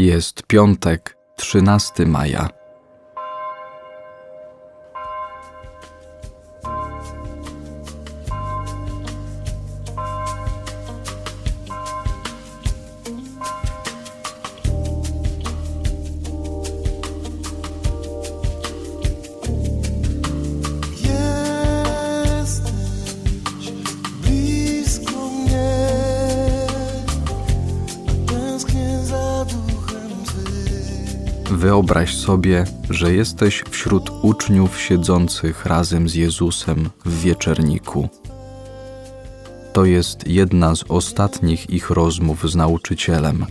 Jest piątek, 13 maja. Wyobraź sobie, że jesteś wśród uczniów siedzących razem z Jezusem w wieczerniku. To jest jedna z ostatnich ich rozmów z nauczycielem.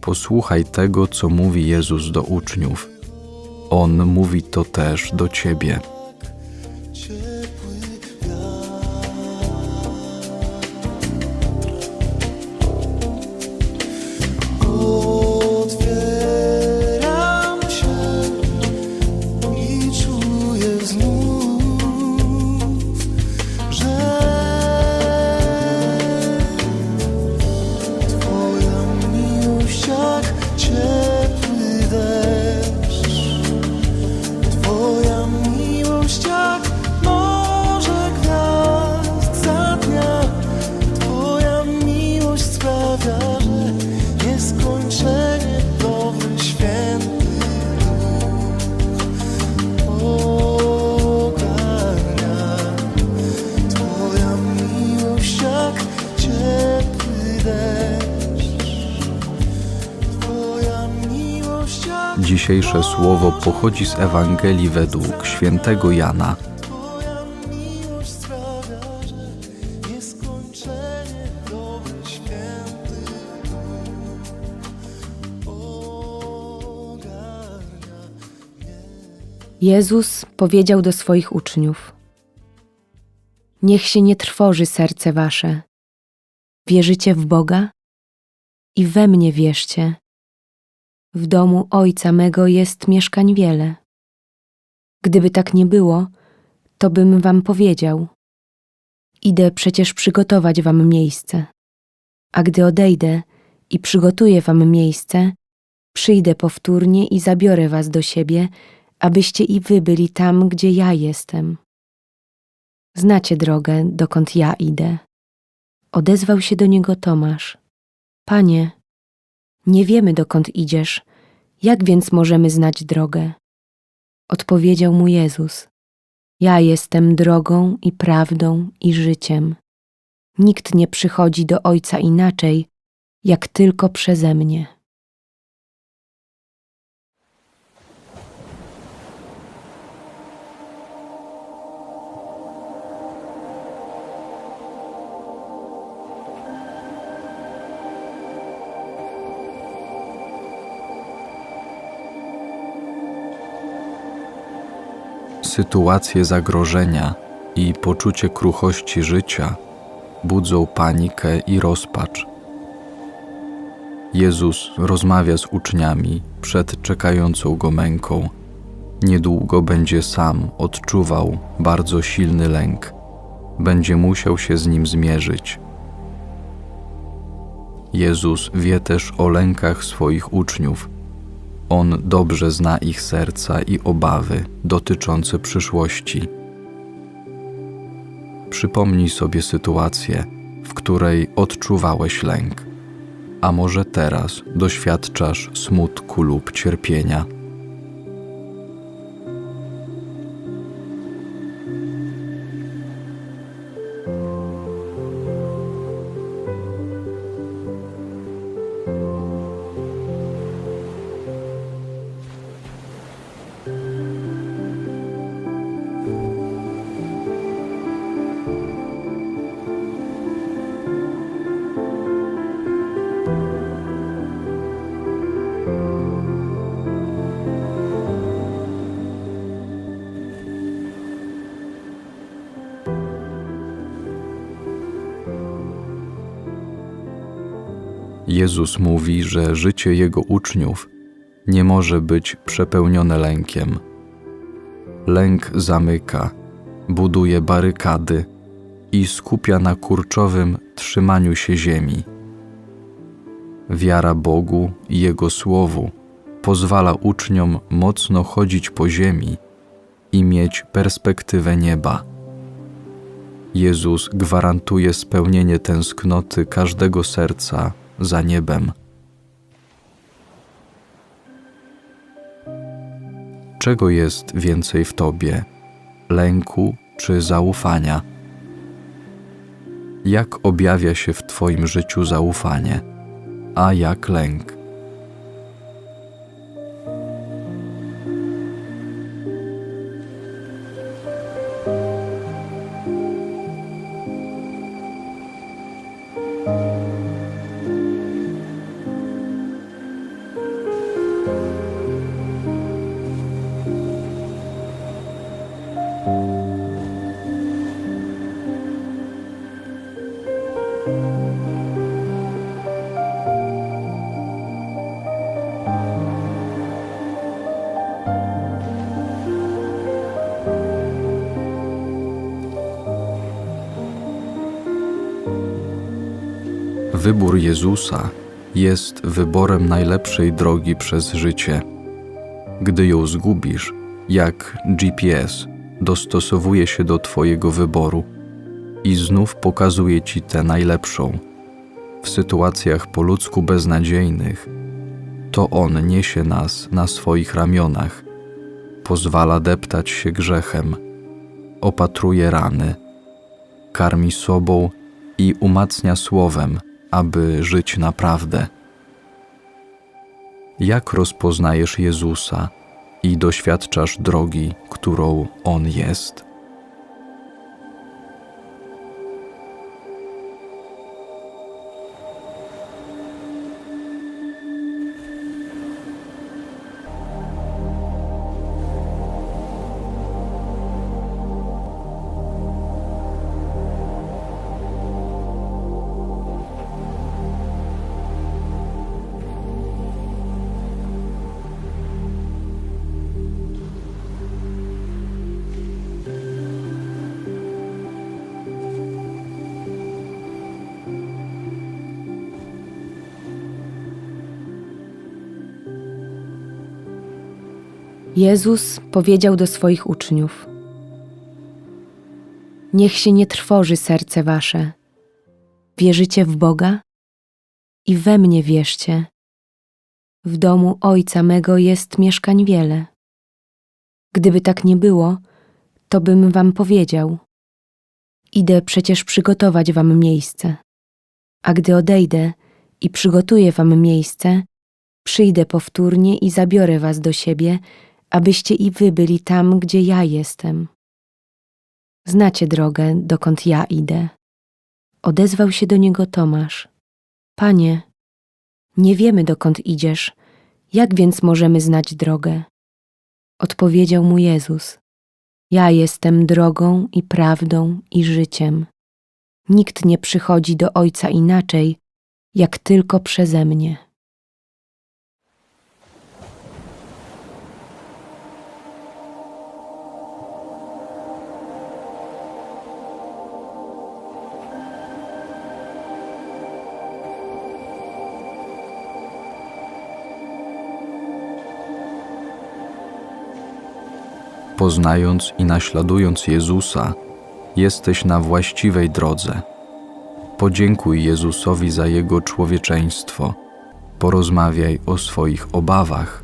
Posłuchaj tego, co mówi Jezus do uczniów. On mówi to też do ciebie. Dzisiejsze słowo pochodzi z Ewangelii według świętego Jana. Jezus powiedział do swoich uczniów: Niech się nie trwoży serce wasze. Wierzycie w Boga? I we mnie wierzcie. W domu Ojca mego jest mieszkań wiele. Gdyby tak nie było, to bym wam powiedział: Idę przecież przygotować wam miejsce. A gdy odejdę i przygotuję wam miejsce, przyjdę powtórnie i zabiorę was do siebie, abyście i wy byli tam, gdzie ja jestem. Znacie drogę, dokąd ja idę. Odezwał się do niego Tomasz. Panie, nie wiemy, dokąd idziesz, jak więc możemy znać drogę? Odpowiedział mu Jezus. Ja jestem drogą i prawdą i życiem. Nikt nie przychodzi do Ojca inaczej, jak tylko przeze mnie. Sytuacje zagrożenia i poczucie kruchości życia budzą panikę i rozpacz. Jezus rozmawia z uczniami przed czekającą go męką. Niedługo będzie sam odczuwał bardzo silny lęk. Będzie musiał się z nim zmierzyć. Jezus wie też o lękach swoich uczniów. On dobrze zna ich serca i obawy dotyczące przyszłości. Przypomnij sobie sytuację, w której odczuwałeś lęk, a może teraz doświadczasz smutku lub cierpienia. Jezus mówi, że życie Jego uczniów nie może być przepełnione lękiem. Lęk zamyka, buduje barykady i skupia na kurczowym trzymaniu się ziemi. Wiara Bogu i Jego Słowu pozwala uczniom mocno chodzić po ziemi i mieć perspektywę nieba. Jezus gwarantuje spełnienie tęsknoty każdego serca za niebem. Czego jest więcej w tobie? Lęku czy zaufania? Jak objawia się w Twoim życiu zaufanie, a jak lęk? Wybór Jezusa jest wyborem najlepszej drogi przez życie. Gdy ją zgubisz, jak GPS dostosowuje się do Twojego wyboru i znów pokazuje Ci tę najlepszą. W sytuacjach po ludzku beznadziejnych, to On niesie nas na swoich ramionach, pozwala deptać się grzechem, opatruje rany, karmi sobą i umacnia słowem, aby żyć naprawdę. Jak rozpoznajesz Jezusa i doświadczasz drogi, którą On jest? Jezus powiedział do swoich uczniów: Niech się nie trwoży serce wasze. Wierzycie w Boga? I we mnie wierzcie. W domu Ojca mego jest mieszkań wiele. Gdyby tak nie było, to bym wam powiedział: Idę przecież przygotować wam miejsce. A gdy odejdę i przygotuję wam miejsce, przyjdę powtórnie i zabiorę was do siebie, abyście i wy byli tam, gdzie ja jestem. Znacie drogę, dokąd ja idę. Odezwał się do niego Tomasz. Panie, nie wiemy, dokąd idziesz, jak więc możemy znać drogę? Odpowiedział mu Jezus. Ja jestem drogą i prawdą i życiem. Nikt nie przychodzi do Ojca inaczej, jak tylko przeze mnie. Poznając i naśladując Jezusa, jesteś na właściwej drodze. Podziękuj Jezusowi za Jego człowieczeństwo. Porozmawiaj o swoich obawach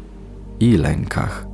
i lękach.